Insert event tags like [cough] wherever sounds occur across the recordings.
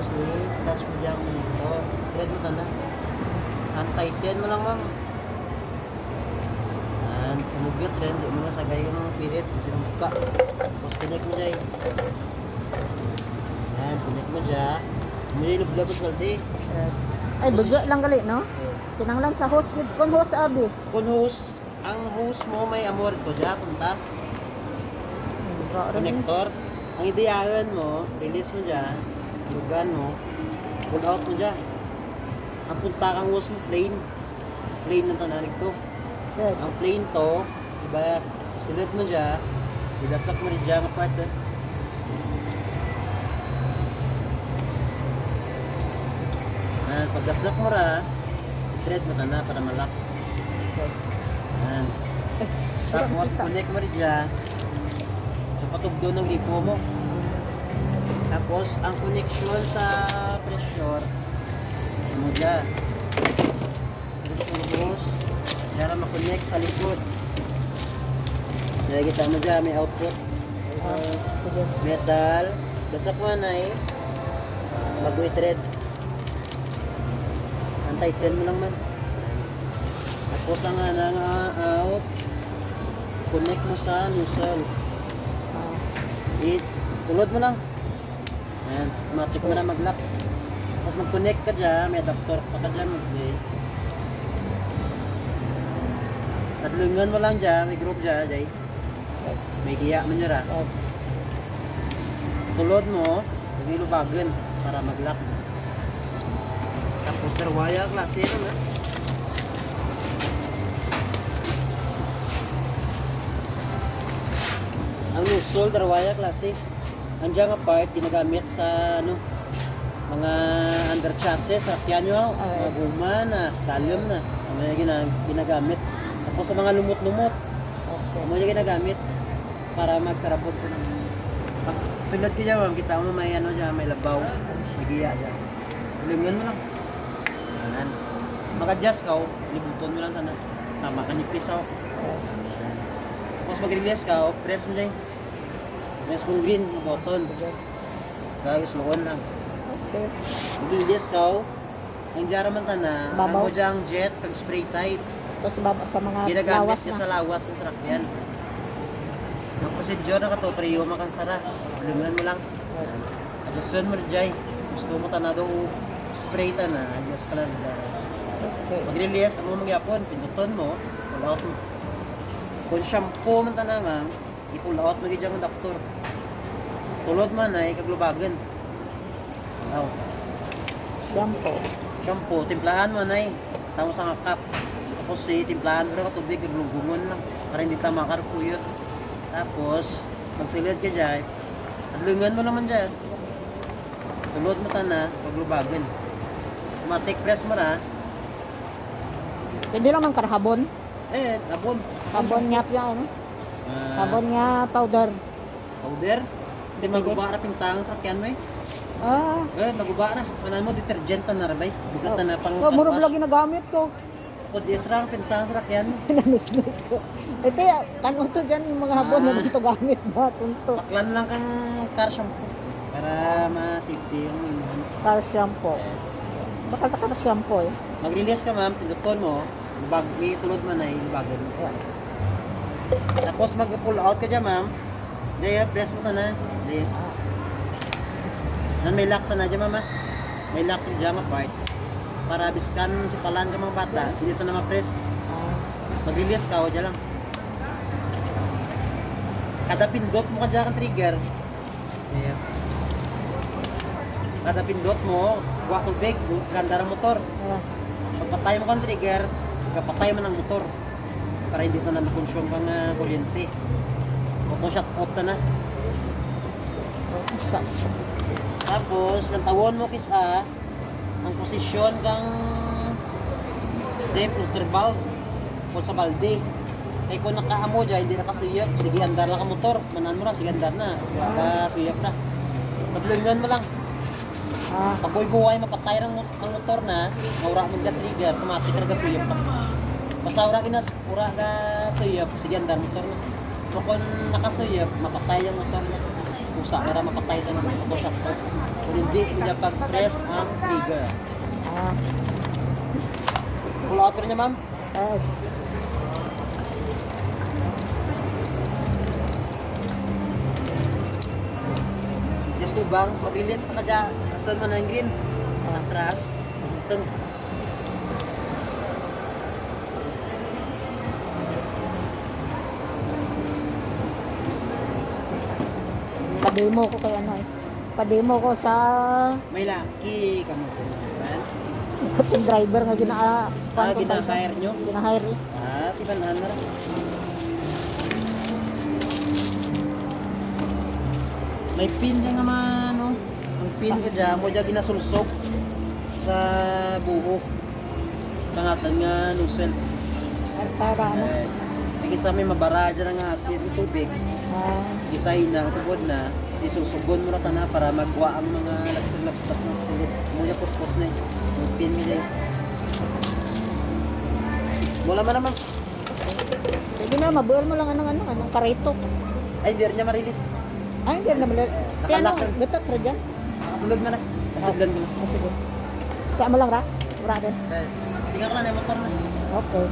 Tapos i-touch mo dyan mo ito. Thread mo tanda. Untighten mo lang ma'am. Yan. Umugyot rin. Di mo na sagay yung pirit. Kasi buka. Tapos connect mo dyan. Yan. Connect mo dyan. Yung ilubla sa balde. Ay, biga lang gali, no? Tinanglan sa host with kon host abi. Kung host, ang host mo may amor ko dyan. Punta. connector. Ang ideyahan mo, release mo dyan, lugan mo, pull out mo dyan. Ang punta kang mo, plain. Plain na tananig to. Good. Ang plain to, iba, silit mo dyan, ilasak mo rin dyan ang part eh. Ah, pagdasak mo ra, thread mo tana para malak. Yan. [laughs] Tapos, connect mo rin dyan. Sa patugdo ng gripo mo. Tapos, ang connection sa pressure, ano dyan? Pressure hose, para makonect sa likod. Kaya kita mo dyan, may output. Sige. Metal, dasak mo na eh. Bago i-thread. Anti-10 mo lang man. Tapos ang nga nga out, connect mo sa nozzle. Ah, I tulod mo lang. Ayan, automatic mo na mag-lock. Tapos mag-connect ka dyan, may adapter pa ka dyan. Okay. Tatlungan mo lang dyan, may group dyan, dyan. May giya mo nyo ra. ah, Tulod mo, huwag ilubagan para mag-lock. Tapos darwaya klase yun ha. Ang nozzle, darwaya klase. Andiyan nga part, ginagamit sa ano, mga under chassis, sa piano, mga guma na, stallion na. Ang mga gina- ginagamit. Tapos sa mga lumot-lumot, okay. mo yung ginagamit para magkarabot ko ng Pag sulat ko dyan, ma'am, kita mo may ano dyan, may labaw, may giya dyan. Lingan mo lang. Anan. Maka-adjust ka, oh. libuton mo lang tanan. Tama ka nipis ako. Tapos mag-release ka, oh, press mo dyan. Yung green, button. Sige. Gayos noon lang. Okay. Mag-release ka. Ang dyan man Sa babaw? ang mo dyan jet, pag spray tight. Tapos baba sa mga Ginagamit lawas niya na. sa lawas ng sakyan. Ang procedure na ka to, priyo makang sara. Lungan mo lang. Adjustan mo dyan. Gusto mo tanado spray ta na, adjust ka lang dyan. Okay. Mag-release, ang mo magyapon, pinuton mo, pull out mo. Kung shampoo man ta na ma'am, i-pull out mo gyud ang adapter. Tulod man ay kaglubagan. Aw, Shampoo. shampoo, timplahan mo na Tamo sa nga cup. Tapos si timplahan mo rin ka tubig, kaglunggungon lang. Para hindi ta makarpuyot. Tapos, magsilid ka dyan. Adlungan mo naman dyan. Tulod mo ta na, kaglubagan. Matik press mo na. Pwede lang man karhabon. Eh, abon. Habon nga piya, ano? Ah, Habon nga powder. powder. Hindi maguba na pintang sa kyan mo eh. Ah. Eh, maguba na. Manan mo, detergent na narabay. Bugat na na pang Oh, muro pangwash. lagi nagamit ko. O, di esrang pintang sa kyan. [laughs] Namis-mis ko. Ito, kano to dyan yung mga habon na Ah. dito gamit ba? Tunto. Paklan lang kang car shampoo. Para ma-safety yung inuhan. Car shampoo. Bakal ka na shampoo eh. Mag-release ka ma'am, pinduton mo. Bag, itulod mo na yung bagan. Yeah. Tapos mag-pull out ka dyan ma'am. Daya, press mo ta na. Daya. Nan may lock ta na dyan mama. May lock ta dyan part. Para biskan si palan ka mga bata, hindi ito na ma-press. Ah, Mag-release ka, o dyan lang. Kada pindot mo ka dyan ang trigger. Ayan. Kada pindot mo, buwa tubig, ganda ng motor. ah, Pagpatay mo kang trigger, kapatay mo ng motor. Para hindi na na makonsume kang uh, kuryente. Auto shut off na na. Tapos, nang tawon mo kisa, ang posisyon kang de filter valve kung sa balde. Kaya kung nakaamo dyan, hindi nakasuyap, sige andar lang ang motor. Manan mo lang, sige andar na. Nakasuyap na. Tablungan mo lang. ah, Pag buhay mapatay ang, ang motor na, maura mo ka trigger, automatic ka suyap pa. Basta ura ka ura ka suyap, sige andar motor na. Kung kung nakasuyap, mapatay ang motor na. Kusa, para mapatay ka ng motor shop. Kung hindi niya pag-press ang trigger. Ah, Pull out niya ma'am. Just to bang, mag-release ka kadya. Asan man ang green? Atras. Tung. Pa-demo ko kay ano eh. Pa-demo ko sa May laki ka mo. Yung driver nga gina Ah, gina-hire nyo? Gina-hire eh. Ah, tibanan na rin. May pin ka nga man, no? Ang pin ka dyan, mo dyan ginasulsok sa buhok. Kangatan nga nozzle. Para ano. Eh, Hindi sa may mabara dyan ang asin, tubig. Ah, Gisay na, tubod na, isusugon mo na tana para magwa ang mga lagtag-lagtag ng sulit. Muna purpose na eh. Pin mo dyan. Mula man naman. Pwede na, mabuel mo lang anong ano, anong karito. Ay, di rin niya marilis. Ay, hindi na malala. Kaya ano, gatak ra dyan. Kasulod man na. Kasugdan mo na. Ah, sige. Kaya mo lang ra. Ra din. Eh, Sige ko na na motor na. Okay.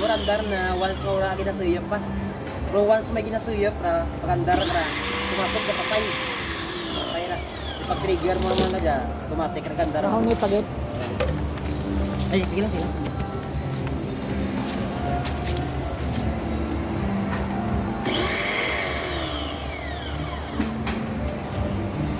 Ang andar na once ka wala ginasuyap pa. Pero once may ginasuyap ra, pag andar ra, tumatok ka patay. Patay ra. Pag trigger mo naman na dyan, tumatik ra ka andar. Rahong ni pagit. Ay, sige lang, sige lang.